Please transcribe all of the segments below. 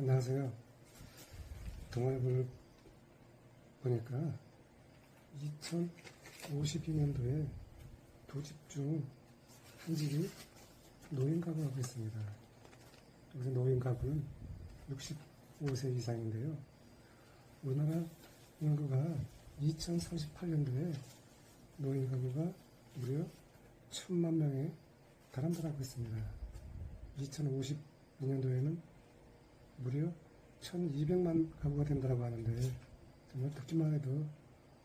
안녕하세요. 동아일보를 보니까 2052년도에 두집중한 집이 노인 가구 하고 있습니다. 여기서 노인 가구는 65세 이상인데요. 우리나라 인구가 2038년도에 노인 가구가 무려 1000만 명에 달한다고 있습니다. 2052년도에는 무려 1200만 가구가 된다고 하는데 정말 듣기만 해도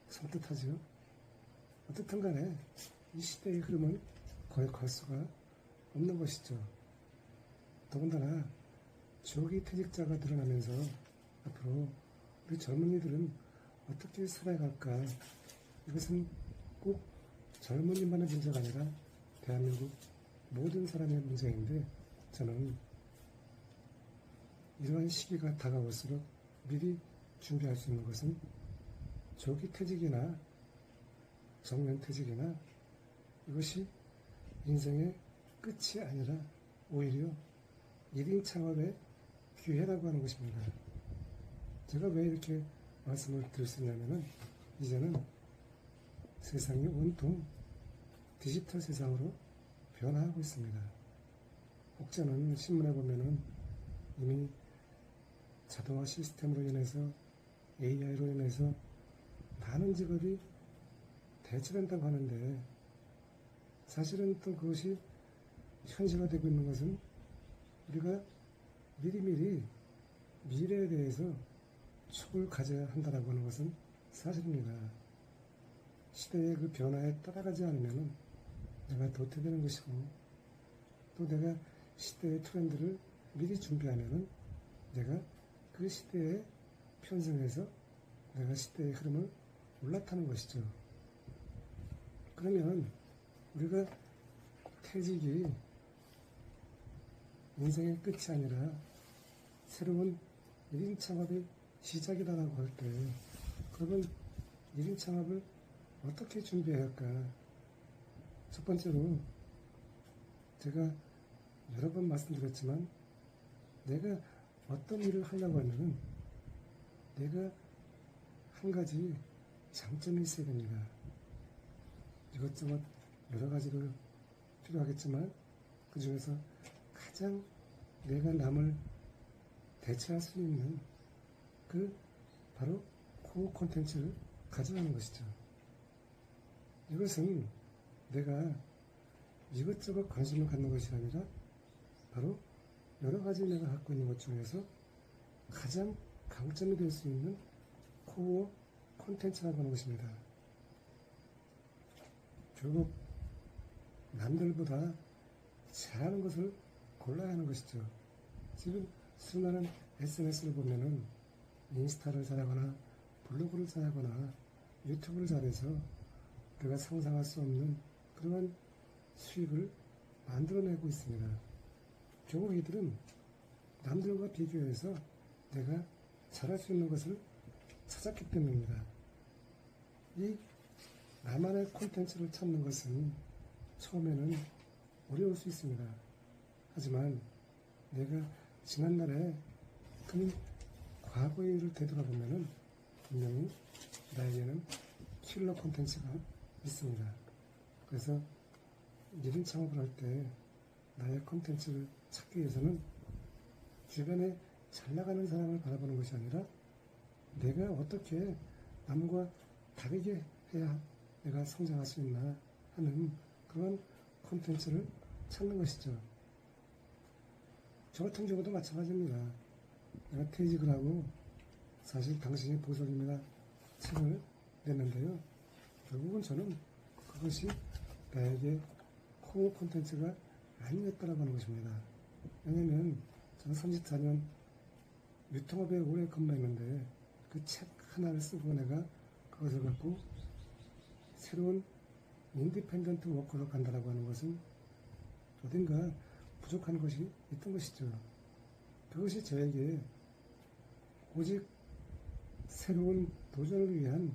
섬뜩하죠. 어떻든 간에 이 시대의 흐름은 거의 걸 수가 없는 것이죠. 더군다나 조기 퇴직자가 늘어나면서 앞으로 우리 젊은이들은 어떻게 살아갈까 이것은 꼭 젊은이만의 문제가 아니라 대한민국 모든 사람의 문제인데 저는 이러한 시기가 다가올수록 미리 준비할 수 있는 것은 조기 퇴직이나 정년 퇴직이나 이것이 인생의 끝이 아니라 오히려 1인 창업의 기회라고 하는 것입니다. 제가 왜 이렇게 말씀을 드릴 수 있냐면은 이제는 세상이 온통 디지털 세상으로 변화하고 있습니다. 혹자는 신문에 보면은 이미 자동화 시스템으로 인해서 AI로 인해서 많은 직업이 대체된다고 하는데 사실은 또 그것이 현실화되고 있는 것은 우리가 미리미리 미래에 대해서 촉을 가져야 한다라고 하는 것은 사실입니다. 시대의 그 변화에 따라가지 않으면 내가 도태되는 것이고 또 내가 시대의 트렌드를 미리 준비하면은 내가 그 시대에 편승해서 내가 시대의 흐름을 올라타는 것이죠. 그러면 우리가 퇴직이 인생의 끝이 아니라 새로운 1인 창업의 시작이다라고 할 때 그러면 1인 창업을 어떻게 준비해야 할까? 첫 번째로 제가 여러 번 말씀드렸지만 내가 어떤 일을 하려고 하면은 내가 한 가지 장점이 있어야 됩니다. 이것저것 여러 가지를 필요하겠지만 그 중에서 가장 내가 남을 대체할 수 있는 그 바로 코어 콘텐츠를 가져가는 것이죠. 이것은 내가 이것저것 관심을 갖는 것이 아니라 바로 여러 가지 내가 갖고 있는 것 중에서 가장 강점이 될 수 있는 코어 콘텐츠라고 하는 것입니다. 결국 남들보다 잘하는 것을 골라야 하는 것이죠. 지금 수많은 SNS를 보면은 인스타를 잘하거나 블로그를 잘하거나 유튜브를 잘해서 내가 상상할 수 없는 그러한 수익을 만들어내고 있습니다. 결국 이들은 남들과 비교해서 내가 잘할 수 있는 것을 찾았기 때문입니다. 이 나만의 콘텐츠를 찾는 것은 처음에는 어려울 수 있습니다. 하지만 내가 지난날에 그 과거의 일을 되돌아보면은 분명히 나에게는 킬러 콘텐츠가 있습니다. 그래서 1인 창업을 할 때 나의 콘텐츠를 찾기 위해서는 주변에 잘 나가는 사람을 바라보는 것이 아니라 내가 어떻게 남과 다르게 해야 내가 성장할 수 있나 하는 그런 콘텐츠를 찾는 것이죠. 저 같은 경우도 마찬가지입니다. 내가 퇴직을 하고 사실 당신이 보석입니다. 책을 냈는데요. 결국은 저는 그것이 나에게 코어 콘텐츠가 아니었다라고 하는 것입니다. 왜냐면 저는 34년 유통업에 오래 근무했는데 그 책 하나를 쓰고 내가 그것을 갖고 새로운 인디펜던트 워커로 간다라고 하는 것은 어딘가 부족한 것이 있던 것이죠. 그것이 저에게 오직 새로운 도전을 위한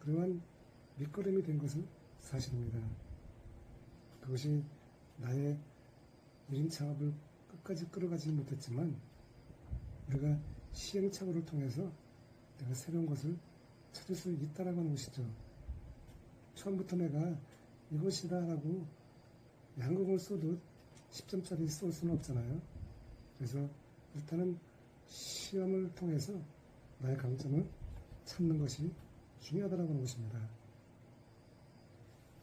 그러한 밑거름이 된 것은 사실입니다. 그것이 나의 1인 창업을 끝까지 끌어가지 못했지만 우리가 시행착오를 통해서 내가 새로운 것을 찾을 수 있다라고 하는 것이죠. 처음부터 내가 이것이다라고 양곡을 써도 10점짜리 쏠 수는 없잖아요. 그래서 일단은 시험을 통해서 나의 강점을 찾는 것이 중요하다고 하는 것입니다.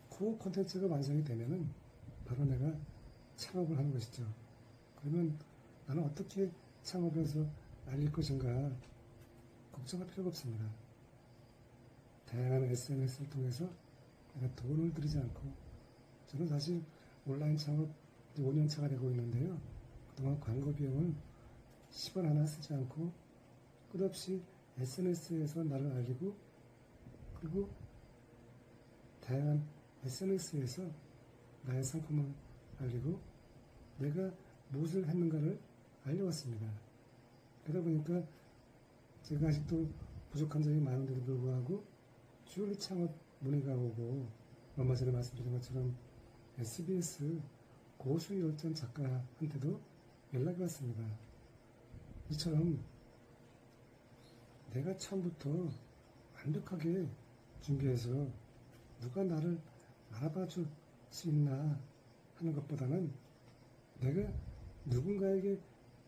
코어 콘텐츠가 완성이 되면은 바로 내가 창업을 하는 것이죠. 그러면 나는 어떻게 창업해서 알릴 것인가 걱정할 필요가 없습니다. 다양한 SNS를 통해서 내가 돈을 들이지 않고 저는 사실 온라인 창업 이제 5년 차가 되고 있는데요. 그동안 광고 비용을 10원 하나 쓰지 않고 끝없이 SNS에서 나를 알리고 그리고 다양한 SNS에서 나의 상품을 알리고 내가 무엇을 했는가를 알려왔습니다. 그러다 보니까 제가 아직도 부족한 점이 많은데도 불구하고 주얼리 창업 문의가 오고 얼마 전에 말씀드린 것처럼 SBS 고수 열전 작가한테도 연락이 왔습니다. 이처럼 내가 처음부터 완벽하게 준비해서 누가 나를 알아봐 줄 수 있나 하는 것보다는 내가 누군가에게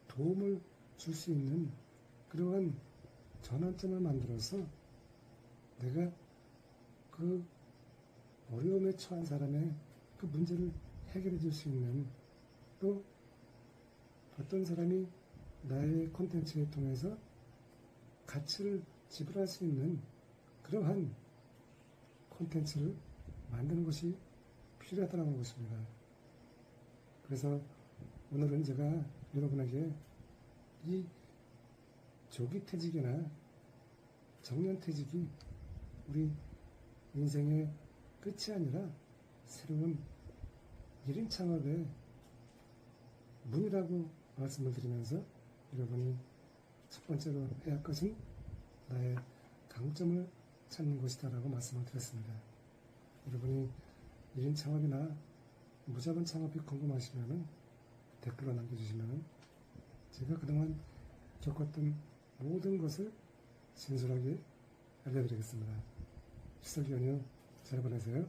도움을 줄 수 있는 그러한 전환점을 만들어서 내가 그 어려움에 처한 사람의 그 문제를 해결해 줄 수 있는 또 어떤 사람이 나의 콘텐츠를 통해서 가치를 지불할 수 있는 그러한 콘텐츠를 만드는 것이 필요하다는 것입니다. 그래서 오늘은 제가 여러분에게 이 조기 퇴직이나 정년 퇴직이 우리 인생의 끝이 아니라 새로운 1인 창업의 문이라고 말씀을 드리면서 여러분이 첫 번째로 해야 할 것은 나의 강점을 찾는 것이다라고 말씀을 드렸습니다. 여러분이 1인 창업이나 무자본 창업이 궁금하시면 댓글로 남겨주시면 제가 그동안 겪었던 모든 것을 진솔하게 알려드리겠습니다. 추석 연휴 잘 보내세요.